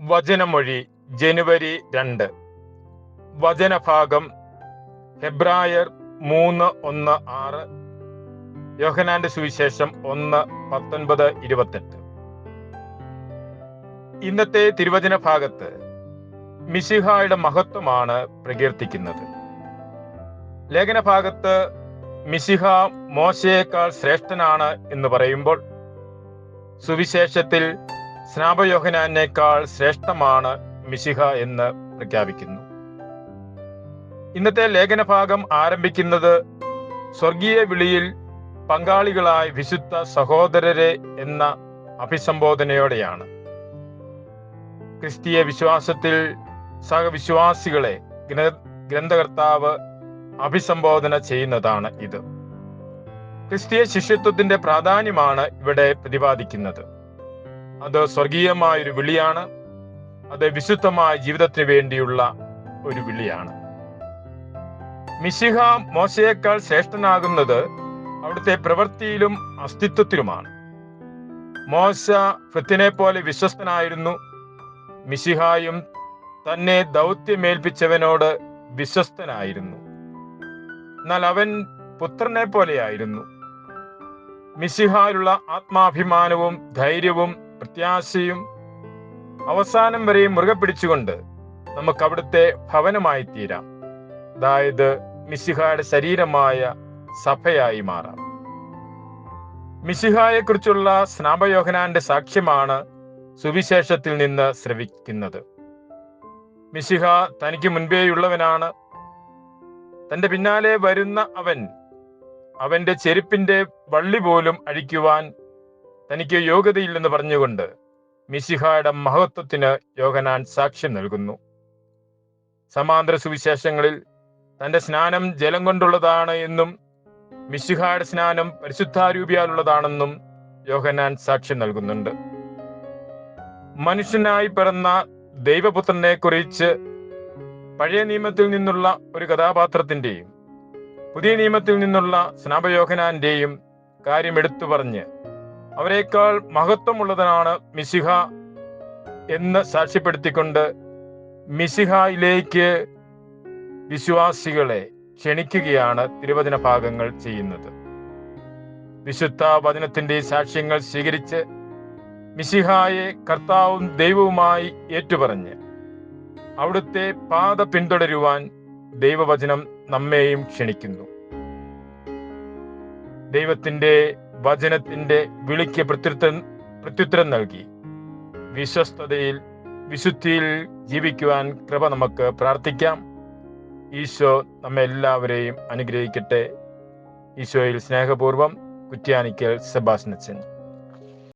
വചനമൊഴി ജനുവരി രണ്ട്. വചനഭാഗം ഹെബ്രായർ മൂന്ന് ഒന്ന് ആറ് യോഹനാന്റെ സുവിശേഷം ഒന്ന് പത്തൊൻപത് ഇരുപത്തെട്ട്. ഇന്നത്തെ തിരുവചന ഭാഗത്ത് മിശിഹായുടെ മഹത്വമാണ് പ്രകീർത്തിക്കുന്നത്. ലേഖന ഭാഗത്ത് മിശിഹ മോശയേക്കാൾ ശ്രേഷ്ഠനാണ് എന്ന് പറയുമ്പോൾ സുവിശേഷത്തിൽ സ്നാപയോഹനാനേക്കാൾ ശ്രേഷ്ഠമാണ് മിശിഹ എന്ന് പ്രഖ്യാപിക്കുന്നു. ഇന്നത്തെ ലേഖനഭാഗം ആരംഭിക്കുന്നത് സ്വർഗീയ വിളിയിൽ പങ്കാളികളായ വിശുദ്ധ സഹോദരരെ എന്ന അഭിസംബോധനയോടെയാണ്. ക്രിസ്തീയ വിശ്വാസത്തിൽ സഹവിശ്വാസികളെ ഗ്രന്ഥകർത്താവ് അഭിസംബോധന ചെയ്യുന്നതാണ് ഇത്. ക്രിസ്തീയ ശിഷ്യത്വത്തിന്റെ പ്രാധാന്യമാണ് ഇവിടെ പ്രതിപാദിക്കുന്നത്. അത് സ്വർഗീയമായ ഒരു വിളിയാണ്. അത് വിശുദ്ധമായ ജീവിതത്തിന് വേണ്ടിയുള്ള ഒരു വിളിയാണ്. മിശിഹ മോശയേക്കാൾ ശ്രേഷ്ഠനാകുന്നത് അവിടുത്തെ പ്രവൃത്തിയിലും അസ്തിത്വത്തിലുമാണ്. മോശ ഫിത്തിനെ പോലെ വിശ്വസ്തനായിരുന്നു. മിശിഹായും തന്നെ ദൗത്യമേൽപ്പിച്ചവനോട് വിശ്വസ്തനായിരുന്നു. എന്നാൽ അവൻ പുത്രനെ പോലെയായിരുന്നു. മിശിഹായിലുള്ള ആത്മാഭിമാനവും ധൈര്യവും പ്രത്യാശയും അവസാനം വരെയും മുറുകെ പിടിച്ചുകൊണ്ട് നമുക്ക് അവിടുത്തെ ഭവനമായി തീരാം. അതായത് മിശിഹായുടെ ശരീരമായ സഭയായി മാറാം. മിശിഹായെ കുറിച്ചുള്ള സ്നാപയോഹനാന്റെ സാക്ഷ്യമാണ് സുവിശേഷത്തിൽ നിന്ന് ശ്രവിക്കുന്നത്. മിശിഹ തനിക്ക് മുൻപേയുള്ളവനാണ്. തന്റെ പിന്നാലെ വരുന്ന അവൻ അവന്റെ ചെരുപ്പിന്റെ വള്ളി പോലും അഴിക്കുവാൻ തനിക്ക് യോഗ്യതയില്ലെന്ന് പറഞ്ഞുകൊണ്ട് മിശിഹായുടെ മഹത്വത്തിന് യോഹനാൻ സാക്ഷ്യം നൽകുന്നു. സമാന്തര സുവിശേഷങ്ങളിൽ തന്റെ സ്നാനം ജലം കൊണ്ടുള്ളതാണ് എന്നും മിശിഹായുടെ സ്നാനം പരിശുദ്ധാരൂപിയാലുള്ളതാണെന്നും യോഹനാൻ സാക്ഷ്യം നൽകുന്നുണ്ട്. മനുഷ്യനായി പിറന്ന ദൈവപുത്രനെ കുറിച്ച് പഴയ നിയമത്തിൽ നിന്നുള്ള ഒരു കഥാപാത്രത്തിന്റെയും പുതിയ നിയമത്തിൽ നിന്നുള്ള സ്നാപയോഹനാന്റെയും കാര്യം എടുത്തു പറഞ്ഞ് അവരെക്കാൾ മഹത്വമുള്ളതിനാണ് മിസിഹ എന്ന് സാക്ഷ്യപ്പെടുത്തിക്കൊണ്ട് മിസിഹയിലേക്ക് വിശ്വാസികളെ ക്ഷണിക്കുകയാണ് തിരുവചന ഭാഗങ്ങൾ ചെയ്യുന്നത്. വിശുദ്ധ വചനത്തിന്റെ സാക്ഷ്യങ്ങൾ സ്വീകരിച്ച് മിസിഹായെ കർത്താവും ദൈവവുമായി ഏറ്റുപറഞ്ഞ് അവിടുത്തെ പാത പിന്തുടരുവാൻ ദൈവവചനം നമ്മെയും ക്ഷണിക്കുന്നു. ദൈവത്തിന്റെ വചനത്തിന്റെ വിളിക്ക് പ്രത്യുത്തരം പ്രത്യുത്തരം നൽകി. വിശ്വസ്തതയിൽ വിശുദ്ധിയിൽ ജീവിക്കുവാൻ കൃപ നമുക്ക് പ്രാർത്ഥിക്കാം. ഈശോ നമ്മെ എല്ലാവരെയും അനുഗ്രഹിക്കട്ടെ. ഈശോയിൽ സ്നേഹപൂർവം കുറ്റ്യാനിക്കൽ സെബാസ്നച്ചൻ